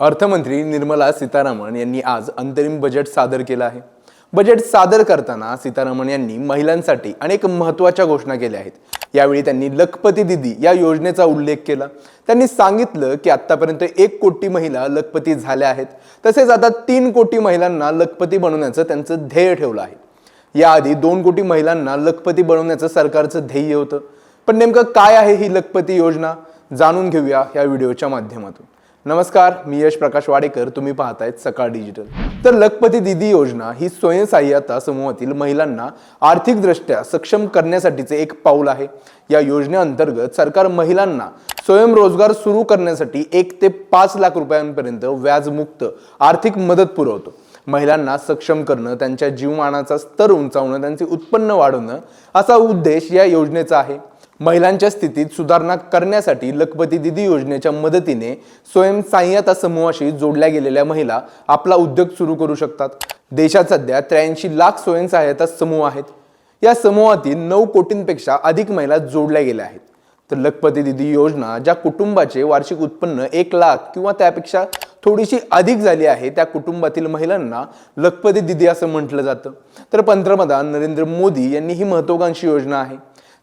अर्थमंत्री निर्मला सीतारामन यांनी आज अंतरिम बजेट सादर केलं आहे. बजेट सादर करताना सीतारामन यांनी महिलांसाठी अनेक महत्त्वाच्या घोषणा केल्या आहेत. यावेळी त्यांनी लखपती दिदी या योजनेचा उल्लेख केला. त्यांनी सांगितलं की आतापर्यंत एक कोटी महिला लखपती झाल्या आहेत. तसेच आता तीन कोटी महिलांना लखपती बनवण्याचं त्यांचं ध्येय ठेवलं आहे. याआधी दोन कोटी महिलांना लखपती बनवण्याचं सरकारचं ध्येय होतं. पण नेमकं काय आहे ही लखपती योजना? जाणून घेऊया या व्हिडिओच्या माध्यमातून. नमस्कार मी यश प्रकाश वाडेकर. तुम्ही पाहतायत सकाळ डिजिटल. तर लखपती दिदी योजना ही स्वयंसहाय्यता समूहातील महिलांना आर्थिकदृष्ट्या सक्षम करण्यासाठीचे एक पाऊल आहे. या योजनेअंतर्गत सरकार महिलांना स्वयंरोजगार सुरू करण्यासाठी एक ते पाच लाख रुपयांपर्यंत व्याजमुक्त आर्थिक मदत पुरवतो. महिलांना सक्षम करणं त्यांच्या जीवमानाचा स्तर उंचावणं त्यांचे उत्पन्न वाढवणं असा उद्देश या योजनेचा आहे. महिलांच्या स्थितीत सुधारणा करण्यासाठी लखपती दिदी योजनेच्या मदतीने स्वयंसहाय्यता समूहाशी जोडल्या गेलेल्या महिला आपला उद्योग सुरू करू शकतात. देशात सध्या त्र्याऐंशी लाख स्वयंसहाय्यता समूह आहेत. या समूहातील नऊ कोटींपेक्षा अधिक महिला जोडल्या गेल्या आहेत. तर लखपती दिदी योजना ज्या कुटुंबाचे वार्षिक उत्पन्न एक लाख किंवा त्यापेक्षा थोडीशी अधिक झाली आहे त्या कुटुंबातील महिलांना लखपती दिदी असं म्हटलं जातं. तर पंतप्रधान नरेंद्र मोदी यांनी ही महत्वाकांक्षी योजना आहे.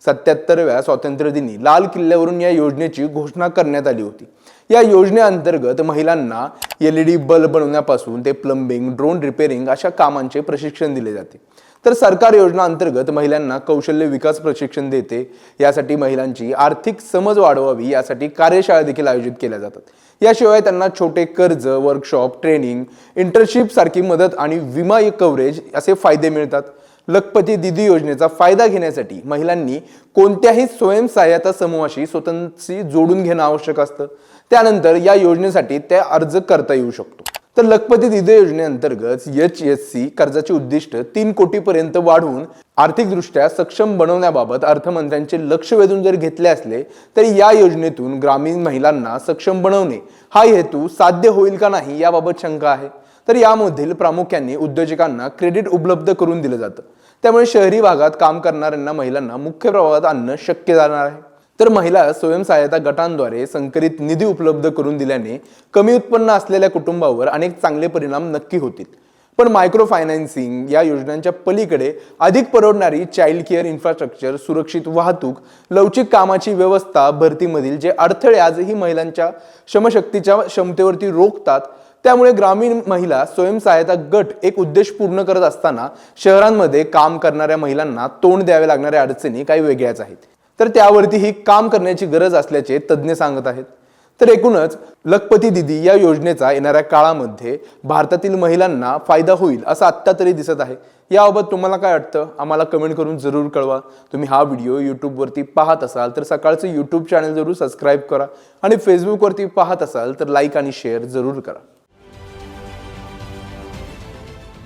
सत्याहत्तरव्या स्वातंत्र्यदिनी लाल किल्ल्यावरून या योजनेची घोषणा करण्यात आली होती. या योजनेअंतर्गत महिलांना एल ई डी बल्ब बनवण्यापासून ते प्लंबिंग ड्रोन रिपेअरिंग अशा कामांचे प्रशिक्षण दिले जाते. तर सरकार योजना अंतर्गत महिलांना कौशल्य विकास प्रशिक्षण देते. यासाठी महिलांची आर्थिक समज वाढवावी यासाठी कार्यशाळा देखील आयोजित केल्या जातात. याशिवाय त्यांना छोटे कर्ज वर्कशॉप ट्रेनिंग इंटर्नशिप सारखी मदत आणि विमा कव्हरेज असे फायदे मिळतात. लखपती दिदी योजनेचा फायदा घेण्यासाठी महिलांनी कोणत्याही स्वयंसहाय्यता समूहाशी स्वतःशी जोडून घेणं आवश्यक असतं. त्यानंतर या योजनेसाठी त्या अर्ज करता येऊ शकतो. तर लखपती दिदी योजनेअंतर्गत एच एस सी कर्जाचे उद्दिष्ट तीन कोटीपर्यंत वाढवून आर्थिकदृष्ट्या सक्षम बनवण्याबाबत अर्थमंत्र्यांचे लक्ष वेधून जर घेतले असले तरी या योजनेतून ग्रामीण महिलांना सक्षम बनवणे हा हेतू साध्य होईल का नाही याबाबत शंका आहे. तर यामधील प्रामुख्याने उद्योजकांना क्रेडिट उपलब्ध करून दिलं जातं. त्यामुळे शहरी भागात काम करणाऱ्यांना महिलांना मुख्य प्रवाहात आणणं शक्य जाणार आहे. तर महिला स्वयंसहाय्यता गटांद्वारे संकलित निधी उपलब्ध करून दिल्याने कमी उत्पन्न असलेल्या कुटुंबावर अनेक चांगले परिणाम नक्की होतील. पण मायक्रो फायनान्सिंग या योजनांच्या पलीकडे अधिक परवडणारी चाइल्ड केअर इन्फ्रास्ट्रक्चर सुरक्षित वाहतूक लवचिक कामाची व्यवस्था भरतीमधील जे अडथळे आजही महिलांच्या श्रमशक्तीच्या क्षमतेवरती रोखतात त्यामुळे ग्रामीण महिला स्वयंसहायता गट एक उद्देश पूर्ण करत असताना शहरांमध्ये काम करणाऱ्या महिलांना तोंड द्यावे लागणाऱ्या अडचणी काही वेगळ्याच आहेत. तर त्यावरती ही काम करण्याची गरज असल्याचे तज्ज्ञ सांगत आहेत. तर एकूणच लखपती दिदी या योजनेचा येणाऱ्या काळामध्ये भारतातील महिलांना फायदा होईल असं आत्ता तरी दिसत आहे. याबाबत तुम्हाला काय वाटतं? आम्हाला कमेंट करून जरूर कळवा. तुम्ही हा व्हिडिओ यूट्यूबवरती पाहत असाल तर सकाळचं यूट्यूब चॅनल जरूर सबस्क्राईब करा आणि फेसबुकवरती पाहत असाल तर लाईक आणि शेअर जरूर करा.